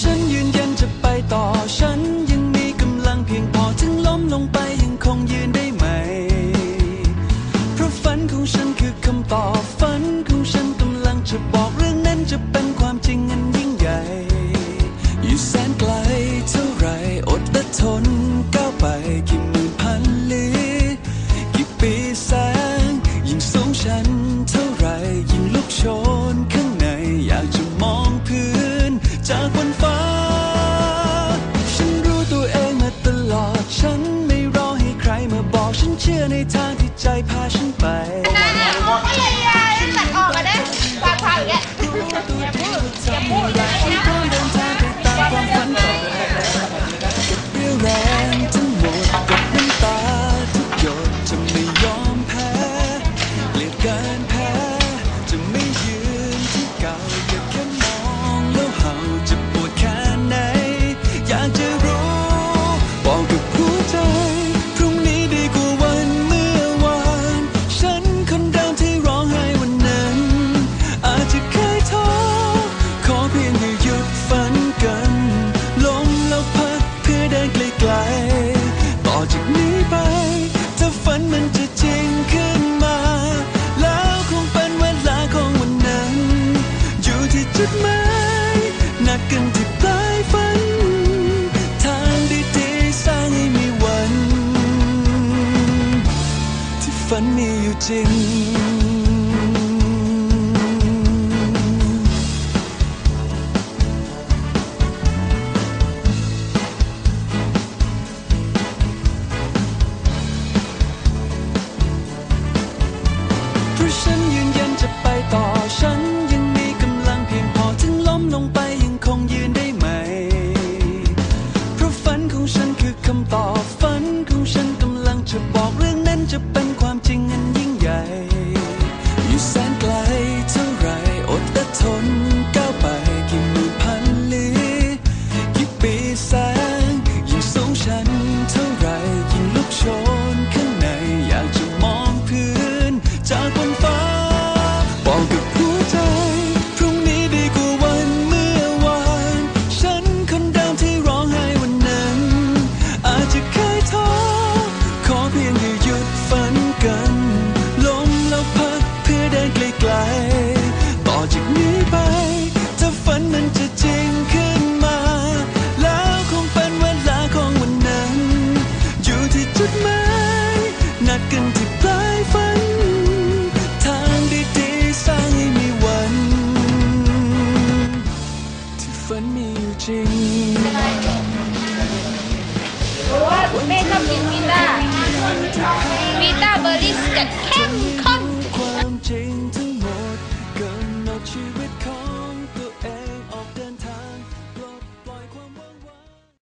ฉันยืนยันจะไปต่อฉันยังมีกำลังเพียงพอถึงล้มลงไปยังคงยืนได้ไหม เพราะฝันของฉันคือคำตอบฝันของฉันกำลังจะบอกเรื่องนั้นจะเป็นความจริงอันยิ่งใหญ่ อยู่แสนไกลเท่าไรอดและทนก้าวไปกี่ ฉันรู้ตัวเองมาตลอด ฉันไม่รอให้ใครมาบอก ฉันเชื่อในทางที่ใจพาฉันไปนะโอ้ยยายตัดออกกันนะปากพาอย่างเงี้ยอย่าพูดอย่าพูดอย่าพูดนทางไปตามความฝันต่อเรี่ยวแรงทั้งหมดกับน้ำตาทุกหยดจะไม่ยอยดกาพ้จะไม่ยืนที่เก่าอยากแค่มองแล้วเห่าจะปว จุดหมายนักกันที่ปลายฝัน ทางดีๆสร้างให้มีวัน ที่ฝันมีอยู่จริง ฉันคือคำตอบายฝัน ทางดีๆสร้างให้มีวัน ที่ฝันมีอยู่จริงรู้ว่าแม่ชอบกินวีต้าวีต้าเบอร์รี่จะเข้ม